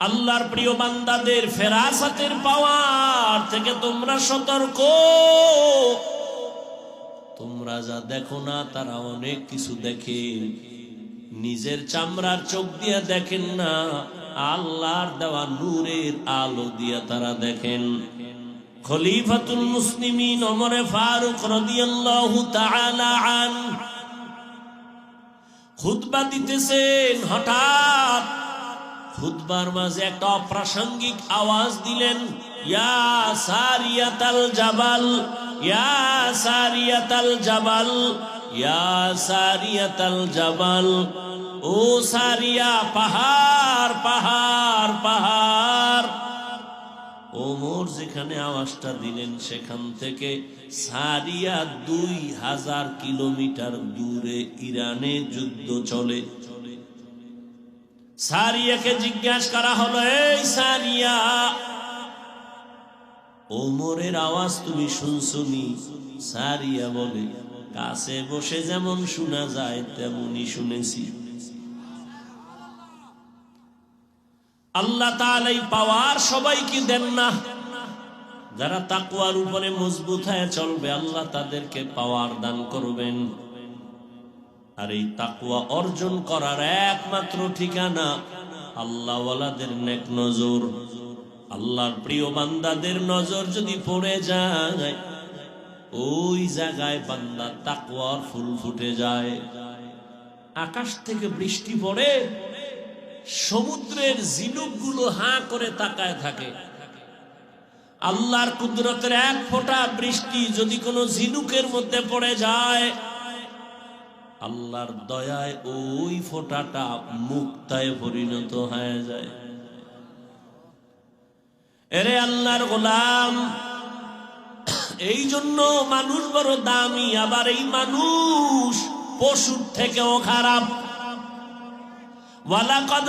আল্লাহর প্রিয় বান্দাদের ফেরাসাতের পাওয়ার থেকে তোমরা সতর্ক। তোমরা যা দেখো না, তারা অনেক কিছু দেখে। নিজের চামড়ার চোখ দিয়ে দেখেন না, আল্লাহর দেওয়া নূরের আলো দিয়ে তারা দেখেন। খলিফাতুল মুসলিমিন ওমরে ফারুক রাদিয়াল্লাহু তাআলা আন। খুতবা দিতেছেন হঠাৎ খুতবার মাঝে একটা অপ্রাসঙ্গিক আওয়াজ দিলেন, ইয়া সারিয়াতাল জাবাল, ইয়া সারিয়াতাল জাবাল, ইয়া সারিয়াতাল জাবাল, ও সারিয়া, পাহাড় পাহাড় পাহাড়। ওমর যেখানে আওয়াজটা দিলেন, সেখান থেকে সারিয়া দুই হাজার কিলোমিটার দূরে ইরানে যুদ্ধ চলে। সারিয়াকে জিজ্ঞাসা করা হলো, এই সারিয়া, ওমরের আওয়াজ তুমি শুনছনি? সারিয়া বলে, কাছে বসে যেমন শোনা যায়, তেমনই শুনেছি। আল্লাহ তাআলা এই পাওয়ার সবাইকে দেন না। যারা তাকুয়ার উপরে মজবুত হয়ে চলবে, আল্লাহ তাদেরকে পাওয়ার দান করবেন। আর এই তাকুয়া অর্জন করার একমাত্র ঠিকানা আল্লাহওয়ালাদের নেক নজর। আল্লাহর প্রিয় বান্দাদের নজর যদি পড়ে যায়, ওই জায়গায় বান্দা তাকুয়ার ফুল ফুটে যায়। আকাশ থেকে বৃষ্টি পড়ে, সমুদ্রের জিনুকগুলো হাঁ করে তাকায় থাকে। আল্লাহর কুদরতের এক ফোঁটা বৃষ্টি যদি কোনো ঝিনুকের মধ্যে পড়ে যায় আল্লাহর দয়ায় ওই ফোটাটা মুক্তায় পরিণত হয়ে যায়। এরে আল্লাহর গোলাম, এই জন্য মানুষ বড় দামি, আবার এই মানুষ পশুর থেকেও খারাপ। ওয়ালাকাদ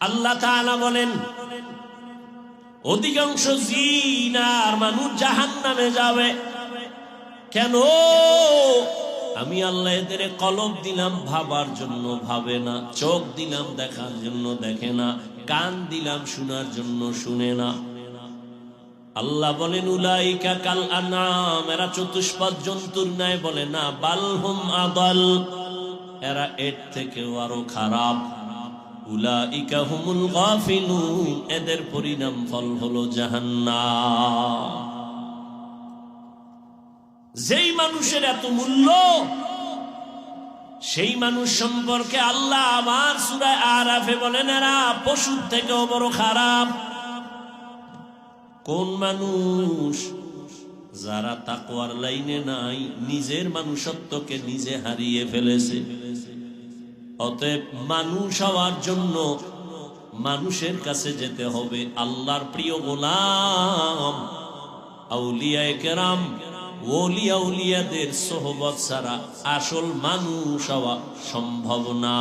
আল্লাহ বলেন, অধিকাংশ জিন আর মানুষ জাহান নামে যাবে। কেন? আমি আল্লাহ এদের কলব দিলাম, ভাবার জন্য ভাবে না, চোখ দিলাম, দেখার জন্য দেখে না, কান দিলাম, শোনার জন্য শুনে না। আল্লাহ বলেন, উলাইকা কাল আনাম এরা চতুষ্পদ জন্তুর ন্যায় বলে না বালহুম আদাল। এরা এর থেকেও আরও খারাপ। এদের পরিণাম ফল হলো জাহান্নাম। যেই মানুষের এত মূল্য, সেই মানুষ সম্পর্কে আল্লাহ আমার সুরায় আরাফে বলেন, এরা পশুর থেকেও বড় খারাপ। কোন মানুষ যারা তাকওয়ার লাইনে নাই, নিজের মানুষত্বকে নিজে হারিয়ে ফেলেছে। অতএব মানুষ হওয়ার জন্য মানুষের কাছে যেতে হবে আল্লাহর প্রিয় গোলাম। আউলিয়ায় কেরাম ওলিয়া উলিয়াদের সোহবত ছাড়া আসল মানুষ হওয়া সম্ভব না।